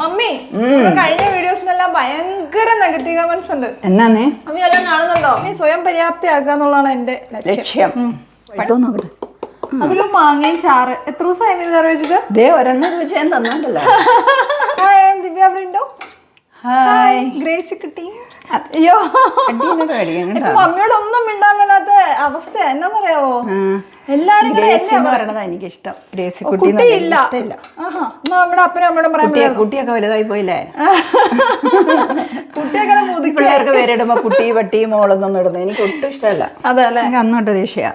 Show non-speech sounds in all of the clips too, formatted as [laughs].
Mummy കഴിഞ്ഞ വീഡിയോസിനെല്ലാം ഭയങ്കര negative comments ഉണ്ട്. എന്നാ നീ മമ്മി എല്ലാം കാണുന്നുണ്ടോ? നീ സ്വയം പര്യാപ്തിയാക്കുക എന്നുള്ളതാണ് എന്റെ ലക്ഷ്യം. അതിലും മാങ്ങയും ചാറ്. എത്ര ദിവസമായി മീൻ കറി വെച്ചിട്ട് ദേ ഒരെണ്ണം വെച്ച് ഞാൻ തന്നോണ്ടല്ലോ. Hi I'm Divya Brindo hi Gracy കിട്ടി. അയ്യോ. മമ്മിയോടൊന്നും മിണ്ടാൻ മേലാത്ത അവസ്ഥ എന്നാന്നറിയാവോ? എല്ലാരും പറയണതാ നമ്മുടെ അപ്പനും കുട്ടിയെ കുട്ടിയൊക്കെ വലുതായി പോയില്ലേ? കുട്ടിയൊക്കെ [laughs] മുതി പിള്ളേർക്ക് പേരിടുമ്പോ കുട്ടി പട്ടി മോളൊന്നും ഇടുന്നത് എനിക്ക് ഒട്ടും ഇഷ്ടമല്ല. അതല്ലേ എനിക്ക് അന്നോട്ട് ദേഷ്യ.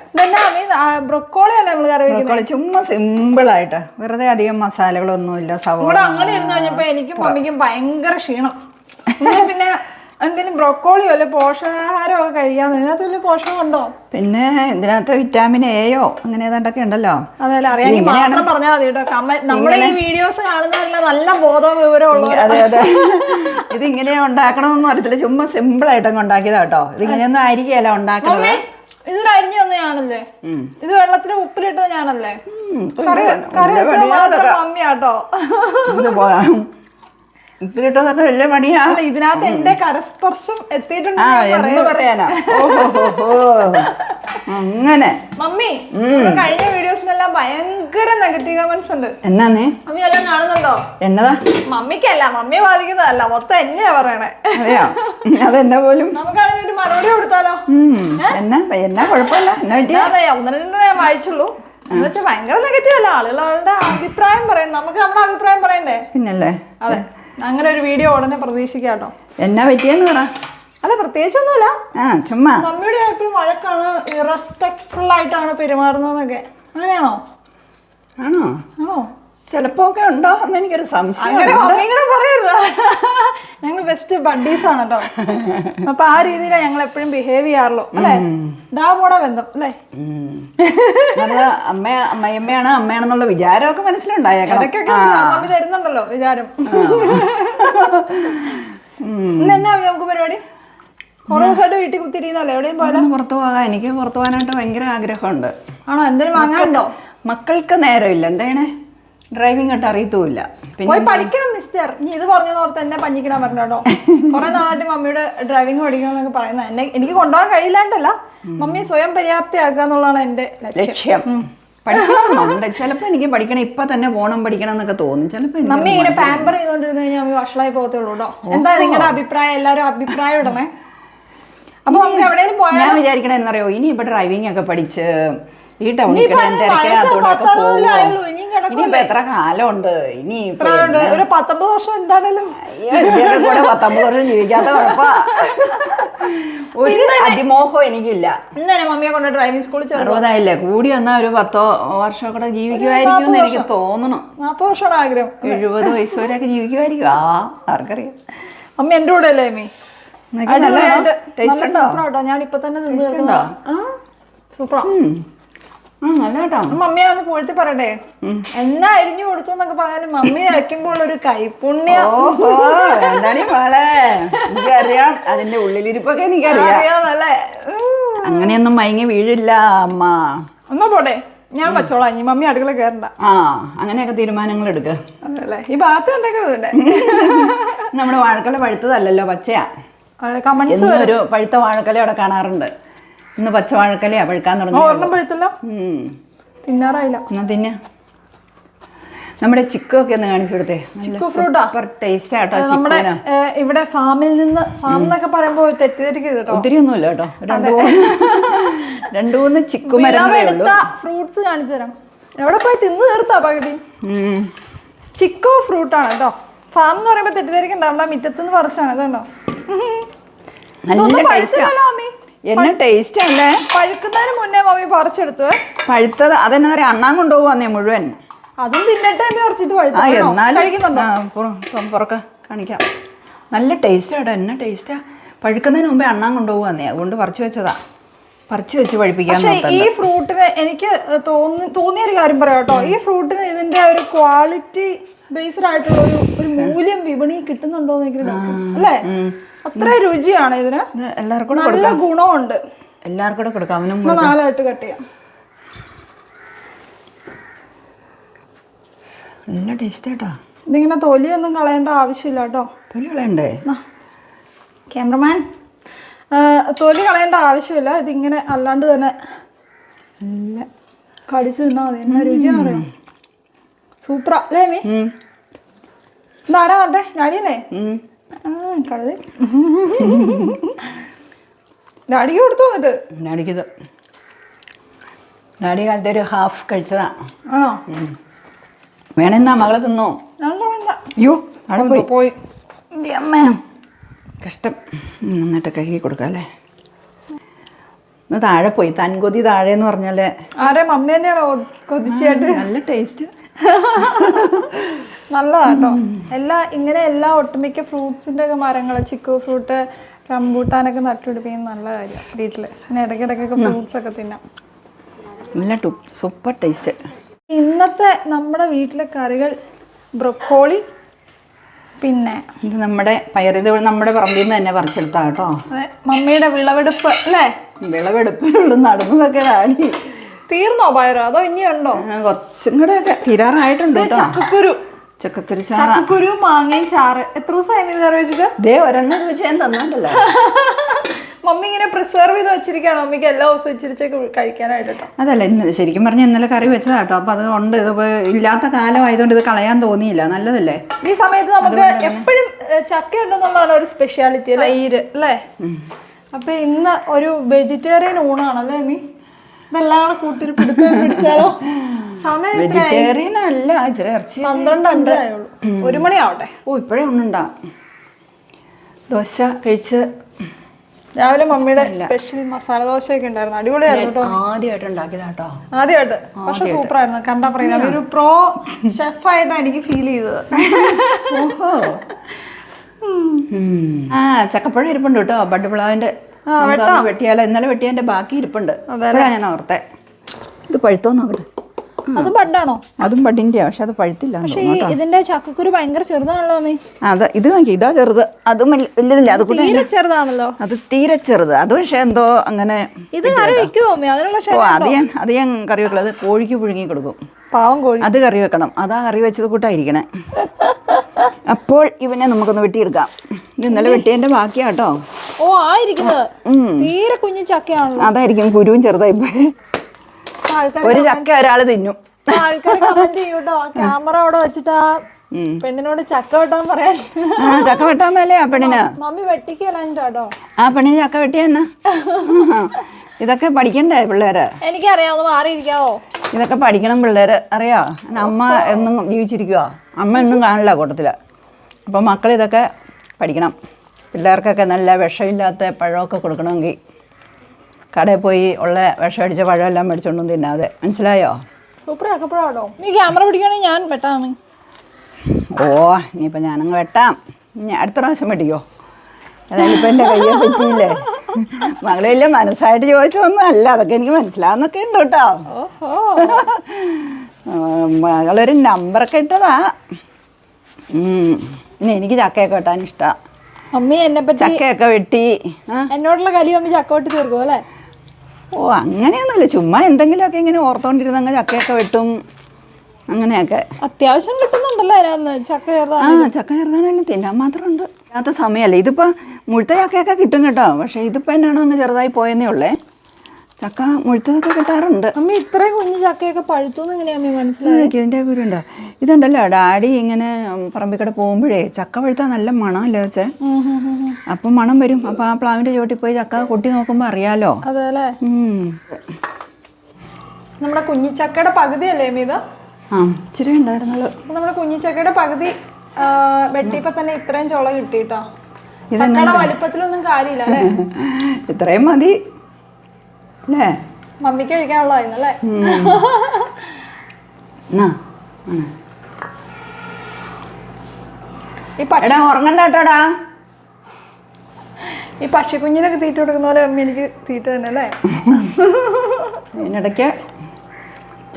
ബ്രൊക്കോളി അല്ലേ നമ്മൾ കറി വെക്കുന്നത് ചുമ്മാ സിമ്പിളായിട്ട്. വെറുതെ അധികം മസാലകളൊന്നുമില്ല സവോള ഇവിടെ അങ്ങനെ ഇരുന്ന് കഴിഞ്ഞപ്പോ എനിക്കും മമ്മിക്കും ഭയങ്കര ക്ഷീണം. [laughs] പിന്നെ എന്തെങ്കിലും ബ്രൊക്കോളിയോ അല്ലെ പോഷകാഹാരമോ കഴിയാന്ന് ഇതിനകത്ത് വലിയ പോഷകം ഉണ്ടോ പിന്നെ ഇതിനകത്ത് വിറ്റാമിൻ എയോ അങ്ങനെ ഏതാണ്ടൊക്കെ ഉണ്ടല്ലോ അതല്ല അറിയാമെങ്കിൽ മാത്രം പറഞ്ഞാൽ മതി കേട്ടോ നമ്മളെ ഈ വീഡിയോസ് കാണുന്നവരെല്ലാം നല്ല ബോധവും വിവരമുള്ള ഉള്ളവർ അതെ അതെ ഇതിങ്ങനെ ഉണ്ടാക്കണമെന്നൊന്നും അറിയത്തില്ല ചുമ്മാ സിമ്പിൾ ആയിട്ടൊക്കെ ഉണ്ടാക്കിയതാ കേട്ടോ ഇതിങ്ങനെയൊന്നും ആയിരിക്കുകയല്ല ഉണ്ടാക്കുന്നത് ഇതൊരു വന്ന ഞാനല്ലേ ഇത് വെള്ളത്തിന് ഉപ്പിലിട്ടത് ഞാനല്ലേ കറി കറി വെച്ചത് മാത്രം മമ്മിയാട്ടോ വലിയ പണിയാ. ഇതിനകത്ത് എന്റെ കരസ്പർശം എത്തിയിട്ടുണ്ട് പറയാനാ. അങ്ങനെ. മമ്മി കഴിഞ്ഞ വീഡിയോസിനെല്ലാം ഭയങ്കര നെഗറ്റീവ് കമന്റ്സ് ഉണ്ട്. മമ്മി എല്ലാം കാണുന്നുണ്ടോ? എന്നതാ? മമ്മിക്കല്ല മമ്മിയെ ബാധിക്കുന്നതല്ല മൊത്തം എന്നെയാ പറയണേ. അതെന്നാ പോലും? നമുക്ക് അതിനൊരു മറുപടി കൊടുത്താലോ? എന്നാ എന്നാ കുഴപ്പമില്ല എന്നാ ഒന്ന് ഞാൻ വായിച്ചുള്ളൂ. എന്ന് വെച്ചാൽ ഭയങ്കര നെഗറ്റീവ് അല്ല ആളുകളുടെ അഭിപ്രായം പറയും. നമുക്ക് നമ്മുടെ അഭിപ്രായം പറയണ്ടേ? പിന്നല്ലേ? അതെ. അങ്ങനെ ഒരു വീഡിയോ ഉടനെ പ്രതീക്ഷിക്കാം കേട്ടോ. എന്നാ പറ്റിയെന്ന് പറ. അല്ല പ്രത്യേകിച്ചൊന്നുമില്ല. ആ ചുമ്മാ. മമ്മിയുടെ എപ്പോഴും വഴക്കാണ് ഇറസ്പെക്ട്ഫുൾ ആയിട്ടാണ് പെരുമാറുന്നതെന്നൊക്കെ. അങ്ങനെയാണോ? ആണോ? ആണോ? ചിലപ്പോ ഒക്കെ ഉണ്ടോ എന്ന് എനിക്കൊരു സംശയം അങ്ങനെ പറയരുത് ഞങ്ങൾ ബെസ്റ്റ് ബഡ്ഡീസ് ആണ് കേട്ടോ അപ്പൊ ആ രീതിയിലാണ് ഞങ്ങൾ എപ്പോഴും ബിഹേവ് ചെയ്യാറുള്ളൂ അല്ലേ? പോടാ ബന്ധം അല്ലേ. അത് അമ്മ അമ്മയമ്മയാണ് അമ്മയാണെന്നുള്ള വിചാരമൊക്കെ ഇടയ്ക്കൊക്കെ മമ്മി തരുന്നുണ്ടല്ലോ വിചാരം. ഇന്ന് എന്നാ നമുക്ക് പരിപാടി? കുറെ ദിവസമായിട്ട് വീട്ടിൽ കുത്തിരിക്കുന്നല്ലേ എവിടെയും പോലെ പുറത്തു എനിക്ക് പുറത്തു പോകാനായിട്ട് ഭയങ്കര ആഗ്രഹമുണ്ട്. ആണോ? എന്തെങ്കിലും വാങ്ങാനുണ്ടോ? മക്കൾക്ക് നേരമില്ല. എന്താണ്? ഡ്രൈവിംഗ് ആയിട്ട് അറിയത്തുമില്ല. പിന്നെ പോയി പഠിക്കണം മിസ്റ്റർ നീ ഇത് പറഞ്ഞു ഓർത്ത് എന്നെ പഞ്ഞിക്കണം പറഞ്ഞു കേട്ടോ. കുറെ നാളായിട്ട് മമ്മിയുടെ ഡ്രൈവിംഗ് പഠിക്കണം എന്നൊക്കെ പറയുന്നത്. എന്നെ എനിക്ക് കൊണ്ടുപോകാൻ കഴിയില്ലാണ്ടല്ല. മമ്മിയെ സ്വയം പര്യാപ്തിയാക്കുക എന്നുള്ളതാണ് എന്റെ ലക്ഷ്യം. പഠിക്കണം പഠിക്കണമെന്നുണ്ട്. ചിലപ്പോൾ എനിക്ക് പഠിക്കണം ഇപ്പൊ തന്നെ ഓണം പഠിക്കണം എന്നൊക്കെ തോന്നും. ചിലപ്പോൾ മമ്മി ഇങ്ങനെ പാമ്പർ ചെയ്തോണ്ടിരുന്നു കഴിഞ്ഞാൽ മമ്മി വഷളായി പോകത്തുള്ളൂ കേട്ടോ. എന്താ നിങ്ങളുടെ അഭിപ്രായം? എല്ലാവരും അഭിപ്രായം ഇടണേ. അപ്പൊ നമുക്ക് എവിടെയെങ്കിലും പോയാൽ ഞാൻ വിചാരിക്കണ എന്നറിയോ ഇനി ഇപ്പൊ ഡ്രൈവിംഗ് ഒക്കെ പഠിച്ച് ഈ ടൗണിൽ ഇനിയിപ്പോ എത്ര കാലമുണ്ട്? ഇനി ഒരു പത്തൊമ്പത് വർഷം എന്താണല്ലോ കൂടെ പത്തൊമ്പത് വർഷം ജീവിക്കാത്ത ഒരു അതിമോഹം എനിക്കില്ല. ഇന്ന് തന്നെ മമ്മിയെ കൊണ്ട് ഡ്രൈവിംഗ് സ്കൂളിൽ കൂടി വന്നാ ഒരു പത്തോ വർഷം കൂടെ ജീവിക്കുമായിരിക്കും എന്ന് എനിക്ക് തോന്നുന്നു നാൽപ്പത് വർഷമാണ് ആഗ്രഹം. എഴുപത് വയസ്സ് വരെയൊക്കെ ജീവിക്കുമായിരിക്കും. ആ ആർക്കറിയാം. അമ്മ എന്റെ കൂടെ അല്ലേ അമ്മി? കേട്ടോ ഞാൻ ഇപ്പൊ തന്നെ? സൂപ്പറാ. മമ്മിയെ ഒന്ന് പൂഴ്ത്തി പറയട്ടെ? എന്നാ അരിഞ്ഞു കൊടുത്തു എന്നൊക്കെ പറഞ്ഞാലും മമ്മി അയക്കുമ്പോൾ ഒരു കൈപുണ്യം എനിക്കറിയാം. അതിന്റെ ഉള്ളിലിരിപ്പൊക്കെ എനിക്കറിയാം. അങ്ങനെയൊന്നും മയങ്ങി വീഴില്ല അമ്മ. എന്നാ പോട്ടെ ഞാൻ വച്ചോളാം. ഇനി മമ്മി അടുക്കള കേറണ്ട. ആ അങ്ങനെയൊക്കെ തീരുമാനങ്ങൾ എടുക്കുക അതല്ലേ ഈ ഭാഗത്ത് കണ്ടേക്കുന്നത് നമ്മുടെ വാഴക്കല പഴുത്തതല്ലല്ലോ പച്ചയാ. കമൻസ് ഒരു പഴുത്ത വാഴക്കല അവിടെ കാണാറുണ്ട്. ഇന്ന് പച്ച വാഴക്കലയാ പഴുക്കാൻ തുടങ്ങി ഒരെണ്ണം പഴുത്തല്ലോ? തിന്നാറായില്ല. എന്നാ തിന്ന. നമ്മുടെ ചിക്കൊക്കെ ഒന്ന് കാണിച്ചു കൊടുത്തേ. ചിക്കു ഫ്രൂട്ടാ? അപ്പർ ടേസ്റ്റ് ആട്ടോ നമ്മുടെ ഇവിടെ ഫാമിൽ നിന്ന് ഫാം എന്നൊക്കെ പറയുമ്പോ തെറ്റിദ്ധരിക്കരുത് കേട്ടോ ഒത്തിരി ഒന്നുമില്ല കേട്ടോ രണ്ടു മൂന്ന് [laughs] രണ്ടു മൂന്ന് ചിക്കുമരങ്ങളേ എടുത്ത ഫ്രൂട്ട്സ് കാണിച്ചു തരാം. എവിടെ പോയി തിന്നു തീർത്താ പകുതി. ചിക്കോ ഫ്രൂട്ട് ആണ് കേട്ടോ ഫാം എന്ന് പറയുമ്പോ തെറ്റിദ്ധരിക്കണ്ട. നമ്മുടെ മുറ്റത്തുനിന്ന് പറിച്ചാണ് ഇതുണ്ടോ നല്ല ടേസ്റ്റാ എന്നെ ടേസ്റ്റ് അല്ലേ? പഴുക്കുന്നതിന് മുന്നേ മമ്മി പറിച്ചെടുത്തു. പഴുത്തത് അതെന്നാ പറയാ അണ്ണാൻ കൊണ്ടുപോവാന്നേ മുഴുവൻ? അതും തിന്നിട്ട് പഴുത്തു എന്നാലും കഴിക്കുന്നുണ്ടോ? പുറ- പുറക്ക കാണിക്കാം. നല്ല ടേസ്റ്റ് കേട്ടോ എന്നെ ടേസ്റ്റാ പഴുക്കുന്നതിന് മുമ്പേ അണ്ണാൻ കൊണ്ടുപോവാന്നേ അതുകൊണ്ട് പറിച്ചു വെച്ചതാ. പറിച്ചു വെച്ച് പഴിപ്പിക്കാൻ ഈ ഫ്രൂട്ടിന് എനിക്ക് തോന്നി തോന്നിയ ഒരു കാര്യം പറയാം കേട്ടോ ഈ ഫ്രൂട്ടിന് ഇതിന്റെ ഒരു ക്വാളിറ്റി ബേസ്ഡ് ആയിട്ടുള്ള ഒരു ഒരു മൂല്യം വിപണി കിട്ടുന്നുണ്ടോ എന്ന് എനിക്ക് അല്ലേ? അത്ര രുചിയാണ് ഇതിന്. ഇത് എല്ലാവർക്കും നല്ല ഗുണമുണ്ട്. എല്ലാവർക്കും കൂടെ കൊടുക്കാം. അവനും നാലായിട്ട് കട്ട് ചെയ്യാം. നല്ല ടേസ്റ്റ് കേട്ടോ ഇതിങ്ങനെ തൊലിയൊന്നും കളയേണ്ട ആവശ്യമില്ല കേട്ടോ തൊലി കളയണ്ടേ? ക്യാമറമാൻ തൊലി കളയേണ്ട ആവശ്യമില്ല. ഇതിങ്ങനെ അല്ലാണ്ട് തന്നെ നല്ല കടിച്ച് തിന്നാൽ മതി. എന്നാ രുചിയാണെന്ന് അറിയാം? സൂപ്പറാ. അല്ലേ മീ. ഇതാരാ പറഞ്ഞേ. ആ കള്ളി ഡാഡിക്ക് കൊടുത്തു വന്നിട്ട് ഡാഡിക്കിത് ഡാഡി കാലത്തെ ഒരു ഹാഫ് കഴിച്ചതാ. ആണോ? വേണമെന്നാ മകളെ തിന്നോ? അയ്യോ അവിടെ പോയി. പോയി. അമ്മ. കഷ്ടം. നന്നായിട്ട് കഴുകി കൊടുക്കാം അല്ലേ? ഇന്ന് താഴെ പോയി. തൻകൊതി താഴെ എന്ന് പറഞ്ഞാലേ ആരെ മമ്മി തന്നെയാണോ കൊതിച്ചായിട്ട് നല്ല ടേസ്റ്റ് [laughs] നല്ലതാട്ടോ. എല്ലാ ഇങ്ങനെ എല്ലാ ഒട്ടുമിക്ക ഫ്രൂട്ട്സിന്റെ ഒക്കെ മരങ്ങൾ ചിക്കു ഫ്രൂട്ട് റംബൂട്ടാനൊക്കെ നട്ടുപിടിപ്പിക്കുന്നത് നല്ല കാര്യം വീട്ടിൽ. പിന്നെ ഇടയ്ക്കിടയ്ക്കൊക്കെ ഫ്രൂട്ട്സ് ഒക്കെ തിന്നാം. നല്ല സൂപ്പർ ടേസ്റ്റ്. ഇന്നത്തെ നമ്മുടെ വീട്ടിലെ കറികൾ ബ്രൊക്കോളി പിന്നെ ഇത് നമ്മുടെ പയർ ഇത് നമ്മുടെ പറമ്പിൽ നിന്ന് തന്നെ പറിച്ചെടുത്താ കേട്ടോ. അതെ, മമ്മിയുടെ വിളവെടുപ്പ് അല്ലേ? വിളവെടുപ്പിലുള്ള നടന്നതൊക്കെ ഡാഡി തീർന്നോ പയറ്? അതോ ഇനി ഉണ്ടോ? കുറച്ചും കൂടെ ഒക്കെ തീരാറായിട്ടുണ്ട് ചക്കക്കുരു. ചക്കക്കുരു ചാറ്. ചക്കക്കുരു മാങ്ങയും ചാറ്. എത്ര ദിവസമായി നീ വെച്ചിട്ട്? ദേ ഒരെണ്ണം വെച്ച് തന്നോണ്ടല്ലോ. [laughs] മമ്മി ഇങ്ങനെ പ്രിസർവ് ചെയ്ത് വെച്ചിരിക്കുകയാണ്. മമ്മിക്ക് എല്ലാ ദിവസവും ഇച്ചിരിച്ചൊക്കെ കഴിക്കാനായിട്ട് അതല്ല ഇന്നലെ ശരിക്കും പറഞ്ഞാൽ ഇന്നലെ കറി വെച്ചതാ കേട്ടോ അപ്പൊ അത് ഉണ്ട്. ഇത് ഇല്ലാത്ത കാലമായതുകൊണ്ട് ഇത് കളയാൻ തോന്നിയില്ല. നല്ലതല്ലേ? ഈ സമയത്ത് നമുക്ക് എപ്പോഴും ചക്ക ഉണ്ടെന്നുള്ളതാണ് ഒരു സ്പെഷ്യാലിറ്റി അല്ലേ? അപ്പൊ ഇന്ന് ഒരു വെജിറ്റേറിയൻ ഊണാണല്ലേ അമ്മി ഇതെല്ലാം കൂടെ കൂട്ടി പിടുത്തം പിടിച്ചാലോ? വെജിറ്റേറിയൻ അല്ല ഇച്ചിരി ഇറച്ചി പന്ത്രണ്ട് അഞ്ചായുള്ളൂ ഒരു മണിയാവട്ടെ? ഓ ഇപ്പോഴേ ഉണ്ണുണ്ടാ. ദോശ കഴിച്ച് രാവിലെ മമ്മിയുടെ സ്പെഷ്യൽ മസാല ദോശയൊക്കെ ഉണ്ടായിരുന്നു. അടിപൊളിയായിരുന്നു കേട്ടോ. ആദ്യമായിട്ട്. ഉണ്ടാക്കിയതാട്ടോ ആദ്യമായിട്ട്. പക്ഷെ സൂപ്പർ ആയിരുന്നു കണ്ടാ പറയുന്നത്. ഒരു പ്രോ ഷെഫായിട്ടാണ് എനിക്ക് ഫീൽ ചെയ്തത്. ഓഹോ. ആ ചക്കപ്പഴം ഇരിപ്പുണ്ട് കേട്ടോ. ബഡ് പ്ലാവിന്റെ വെട്ടിയാലോ? ഇന്നലെ വെട്ടിയതിന്റെ ബാക്കി ഇരിപ്പുണ്ട്. ഞാൻ ഓർത്തെ. ഇത് പഴുത്തോ നോക്കട്ടെ അത് ബഡാണോ അതും ബഡിന്റെ പക്ഷെ അത് പഴുത്തില്ല എന്ന് പക്ഷെ ഈ ഇതിന്റെ ചക്കക്കുരു ഭയങ്കര ചെറുതാണല്ലോ അമ്മേ. അത് ഇത് നോക്കി ഇതാ ചെറുത്. അതും അത് കൂടെ തീരെ ചെറുതാണല്ലോ. അത് തീരെ ചെറുത്. അത് പക്ഷെ എന്തോ അങ്ങനെ ഇത് കറി വെക്കുമോ അമ്മി? അതിനുള്ള ഓ ശരി അത് ഞാൻ അത് ഞാൻ കറി വെക്കില്ല അത് കോഴിക്ക് പുഴുങ്ങി കൊടുക്കും. പാവം കോഴി. അത് കറി വെക്കണം. അതാ കറി വെച്ചത് കൂട്ടായിരിക്കണേ. അപ്പോൾ ഇവനെ നമുക്കൊന്ന് വെട്ടിയെടുക്കാം. ഇത് ഇന്നലെ വെട്ടിയതിന്റെ ബാക്കിയാ കേട്ടോ ഓ ആയിരിക്കുന്നത്. തീരെ കുഞ്ഞു ചക്കയാണല്ലോ. അതായിരിക്കും കുരുവും ചെറുതായി പോയി ഒരു ചക്ക ഒരാൾ തിന്നും. ആൾക്കാർ കമന്റ് ചെയ്യൂട്ടോ? ക്യാമറ അവിടെ വെച്ചിട്ടാ പെണ്ണിനോട് ചക്ക വെട്ടാൻ പറയാൻ. ചക്ക വെട്ടാൻ മേലേ ആ പെണ്ണിന്. മമ്മി വെട്ടിക്കല്ല ആ പെണ്ണിന് ചക്ക വെട്ടിയെന്നാ ഇതൊക്കെ പഠിക്കണ്ടേ പിള്ളേര്? എനിക്കറിയാം ഒന്ന് മാറിയിരിക്കാവോ? ഇതൊക്കെ പഠിക്കണം പിള്ളേര്. അറിയാ? അമ്മ എന്നും ജീവിച്ചിരിക്കുക അമ്മ എന്നും കാണില്ല കൂട്ടത്തിൽ. അപ്പൊ മക്കൾ ഇതൊക്കെ പഠിക്കണം. പിള്ളേർക്കൊക്കെ നല്ല വിഷമില്ലാത്ത പഴമൊക്കെ കൊടുക്കണമെങ്കിൽ കടയിൽ പോയി ഉള്ള വിഷം അടിച്ച പഴമെല്ലാം മേടിച്ചോണ്ടും തിന്നാതെ. മനസ്സിലായോ? സൂപ്പർ ആക്കപ്പോഴാണോ നീ ക്യാമറ പിടിക്കുകയാണെങ്കിൽ ഞാൻ വെട്ടാം. അമ്മി ഓ ഇനിയിപ്പോൾ ഞാനങ്ങ് വെട്ടാം. ഇനി അടുത്ത പ്രാവശ്യം മേടിക്കോ അതായത് ഇപ്പം എന്റെ കയ്യെ പറ്റിയില്ലേ? മകൾ വലിയ മനസ്സായിട്ട് ചോദിച്ചതൊന്നും അല്ല. അതൊക്കെ എനിക്ക് മനസ്സിലാവുന്നൊക്കെ ഉണ്ട് കേട്ടോ. മകളൊരു നമ്പറൊക്കെ ഇട്ടതാ. പിന്നെ എനിക്ക് ചക്കയൊക്കെ വെട്ടാൻ ഇഷ്ടമാണ് മമ്മി എന്നെ പറ്റി ചക്കയൊക്കെ വെട്ടി. എന്നോടുള്ള കലി അമ്മി ചക്ക വെട്ടി തീർക്കും അല്ലേ? ഓ അങ്ങനെയൊന്നുമില്ല. ചുമ്മാ എന്തെങ്കിലുമൊക്കെ ഇങ്ങനെ ഓർത്തോണ്ടിരുന്നങ്ങ് ചക്കയൊക്കെ വെട്ടും. അങ്ങനെയൊക്കെ. അത്യാവശ്യം കിട്ടുന്നുണ്ടല്ലോ ചക്ക ചേർത്താ ആ ചക്ക ചെറുതാണെങ്കിലും തിന്നാൻ മാത്രമുണ്ട്. ഇല്ലാത്ത സമയമല്ലേ. ഇതിപ്പോൾ മുഴുത്ത ചക്കയൊക്കെ കിട്ടും കേട്ടോ. പക്ഷേ ഇതിപ്പോൾ എന്നാണോ ഒന്ന് ചെറുതായി പോയെന്നേ ഉള്ളേ. ചക്ക മുഴുത്തതൊക്കെ കിട്ടാറുണ്ട്. അമ്മ ഇത്രയും കുഞ്ഞു ചക്കയൊക്കെ പഴുത്തു എങ്ങനെയാ മനസ്സിലാക്കി ഇതിന്റെ കുരുണ്ടോ ഇതുണ്ടല്ലോ ഡാഡി ഇങ്ങനെ പറമ്പിക്കടെ പോകുമ്പോഴേ ചക്ക പഴുത്താൽ നല്ല മണമല്ലേ വെച്ചേ? അപ്പം മണം വരും. അപ്പൊ ആ പ്ലാവിന്റെ ചോട്ടിൽ പോയി ചക്ക കൊട്ടി നോക്കുമ്പോ അറിയാലോ? അതെല്ലേ. നമ്മുടെ കുഞ്ഞിച്ചക്കയുടെ പകുതി അല്ലേ മീത് ആ ഇച്ചിരി ഉണ്ടായിരുന്നുള്ളൂ. നമ്മുടെ കുഞ്ഞിച്ചക്കയുടെ പകുതി വെട്ടിയപ്പോ തന്നെ ഇത്രയും ചുള കിട്ടിട്ടോ ചക്കയുടെ വലിപ്പത്തിലൊന്നും കാര്യമില്ല അല്ലേ? ഇത്രയും മതി. അല്ലേ മമ്മിക്ക് കഴിക്കാനുള്ളതായിരുന്നല്ലേ. ഈ എടാ ഉറങ്ങണ്ട കേട്ടോടാ. ഈ പക്ഷിക്കുഞ്ഞിനൊക്കെ തീറ്റ കൊടുക്കുന്ന പോലെ അമ്മ എനിക്ക് തീറ്റ തന്നെ അല്ലേ അതിനിടയ്ക്ക്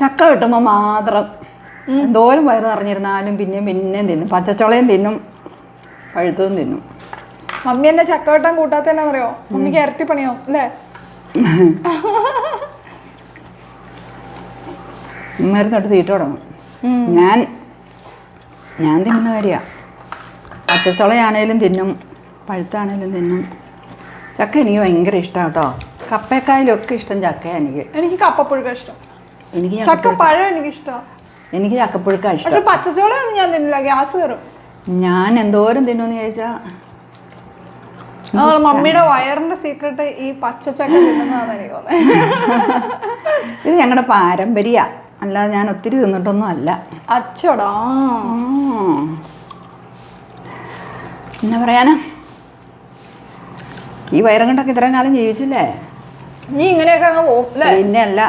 ചക്ക കിട്ടുമ്പോൾ മാത്രം എന്തോരം വയറ് നിറഞ്ഞിരുന്നാലും പിന്നെയും പിന്നെയും തിന്നും. പച്ചച്ചുളയും തിന്നും പഴുത്തതും തിന്നും. മമ്മി എന്നെ ചക്കവട്ടം വെട്ടാൻ തന്നെ എന്നാന്നറിയോ? മമ്മിക്ക് ഇരട്ടി പണിയോ അല്ലേ? മരുന്നോട്ട് തീറ്റ തുടങ്ങും. ഞാൻ ഞാൻ തിന്നുന്ന കാര്യമാണ് പച്ചച്ചുളയാണേലും തിന്നും പഴുത്താണേലും തിന്നും. ചക്ക എനിക്ക് ഭയങ്കര ഇഷ്ടമാണ് കേട്ടോ കപ്പേക്കായാലൊക്കെ ഇഷ്ടം ചക്കയാണ് എനിക്ക്. എനിക്ക് കപ്പപ്പുഴുക്ക ഇഷ്ടം. എനിക്ക് ചക്ക പഴം എനിക്ക് ഇഷ്ടം എനിക്ക് ചക്കപ്പുഴുക്ക ഇഷ്ടം. പച്ചച്ചോളയൊന്നും ഞാൻ തിന്നില്ല ഗ്യാസ് കയറും ഞാൻ എന്തോരം തിന്നുമെന്ന് ചോദിച്ചാൽ മമ്മിയുടെ വയറിന്റെ സീക്രട്ട് ഈ പച്ചച്ചക്ക തിന്നുന്നതാണെന്ന് എനിക്ക് തോന്നുന്നത് ഇത് ഞങ്ങളുടെ പാരമ്പര്യ. അല്ലാതെ ഞാൻ ഒത്തിരി തിന്നിട്ടൊന്നും അല്ല. അച്ചടാ. എന്നാ പറയാനാ? ഈ വയറും കൊണ്ടൊക്കെ ഇത്രയും കാലം ജീവിച്ചില്ലേ? നീ ഇങ്ങനെയൊക്കെ അങ്ങ് പോകും പിന്നെ അല്ല